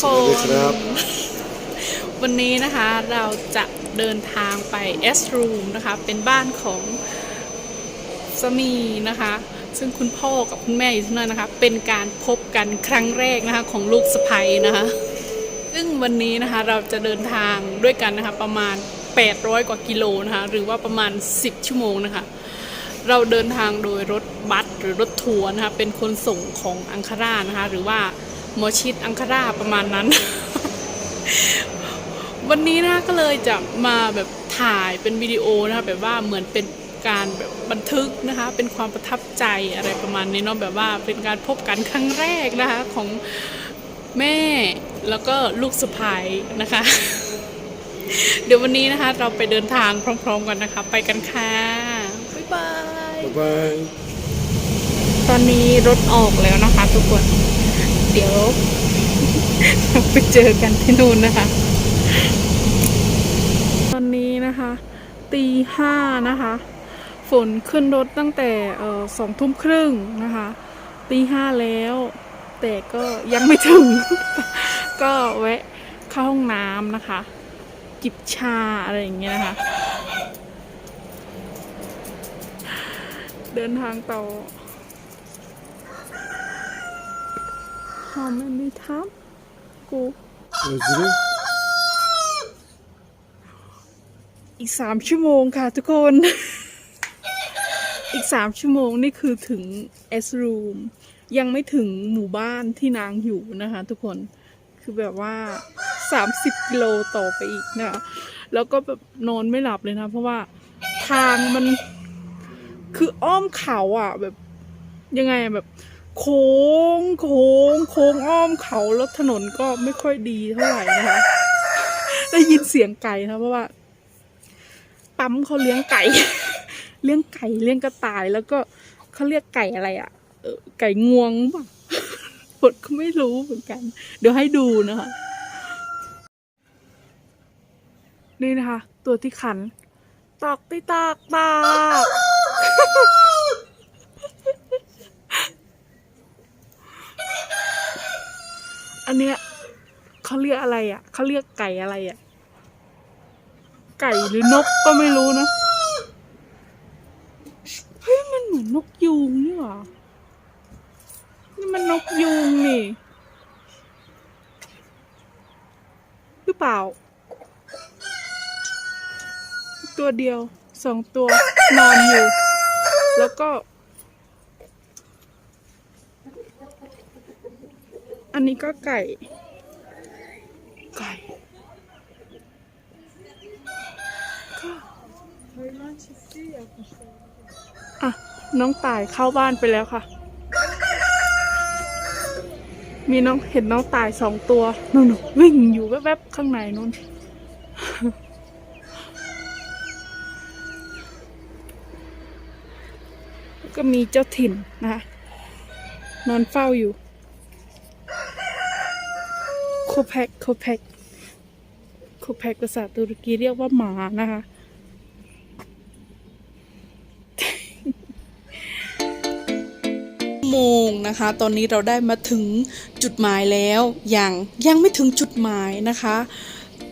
คนครับวันนี้นะคะเราจะเดินทางไป S Room นะคะ เป็นบ้านของสามีนะคะ ซึ่งคุณพ่อกับคุณแม่อยู่ที่นั่นนะคะ เป็นการพบกันครั้งแรกนะคะของลูกสะใภ้นะคะ ซึ่งวันนี้นะคะเราจะเดินทางด้วยกันนะคะประมาณ 800 กว่ากิโลนะคะ หรือว่าประมาณ 10 ชั่วโมงนะคะเราเดินทางโดยรถบัสหรือรถทัวร์นะคะเป็นคนส่งของอังคารานะคะ หรือว่า หมอชิดอังคาราประมาณนั้น วันนี้นะคะก็เลยจะมาแบบถ่ายเป็นวิดีโอนะคะแบบว่าเหมือนเป็นการแบบบันทึกนะคะ เป็นความประทับใจอะไรประมาณนี้เนาะแบบว่าเป็นการพบกันครั้งแรกนะคะของแม่แล้วก็ลูกสะพ้ายนะคะ เดี๋ยววันนี้นะคะเราไปเดินทางพร้อม ๆ กันนะคะ ไปกันค่ะ บ๊ายบาย บ๊ายบาย ตอนนี้รถออกแล้วนะคะทุกคน เดี๋ยว ไปเจอกันที่นู่นนะคะ ตอนนี้นะคะ ตีห้านะคะ ฝนขึ้นรถตั้งแต่สองทุ่มครึ่งนะคะ ตีห้าแล้ว แต่ก็ยังไม่ถึง ก็แวะเข้าห้องน้ำนะคะ จิบชาอะไรอย่างเงี้ยนะคะ เดินทางต่อ How many time? Go. özür อีกสามชั่วโมงค่ะทุกคน อีกสามชั่วโมงนี่คือถึง S room ยังไม่ถึงหมู่บ้านที่นางอยู่นะคะ ทุกคน คือแบบว่าสามสิบกิโลต่อไปอีกนะคะ แล้วก็แบบนอนไม่หลับเลยนะ เพราะว่าทางมันคืออ้อมเขาอะแบบยังไงอะแบบ โค้งโค้งโค้งอ้อมเขาแล้วถนนก็ไม่ค่อยดีเท่าไหร่นะคะได้ยินเสียงไก่นะเพราะว่า ปั๊มเขาเลี้ยงไก่ เลี้ยงไก่เลี้ยงกระต่ายแล้วก็เขาเรียกไก่อะไรอะ่ะไก่งวงป่ะผดก็ไม่รู้เหมือนกัน เดี๋ยวให้ดูนะคะนี่นะคะ ตัวที่ขัน ตอกติตากตาก อันเนี้ยเขาเรียกอะไรอะเขาเรียกไก่อะไรอะ ไก่หรือนกก็ไม่รู้นะเฮ้ยมันเหมือนนกยูงนี่หว่านี่มันนกยูงนี่หรือเปล่า ตัวเดียวสองตัวนอนอยู่ แล้วก็ อันนี้ก็ไก่ ไก่อะน้องตายเข้าบ้านไปแล้วค่ะ มีน้องเห็นน้องตายสองตัวนู่นวิ่งอยู่แวบๆข้างในนู่นก็มีเจ้าถิ่นนะคะนอนเฝ้าอยู่ คแพกโคแพกโคแพกภาษาตุรกีเรียกว่าหมานะคะโมงนะคะ ตอนนี้เราได้มาถึงจุดหมายแล้ว ยังยังไม่ถึงจุดหมายนะคะ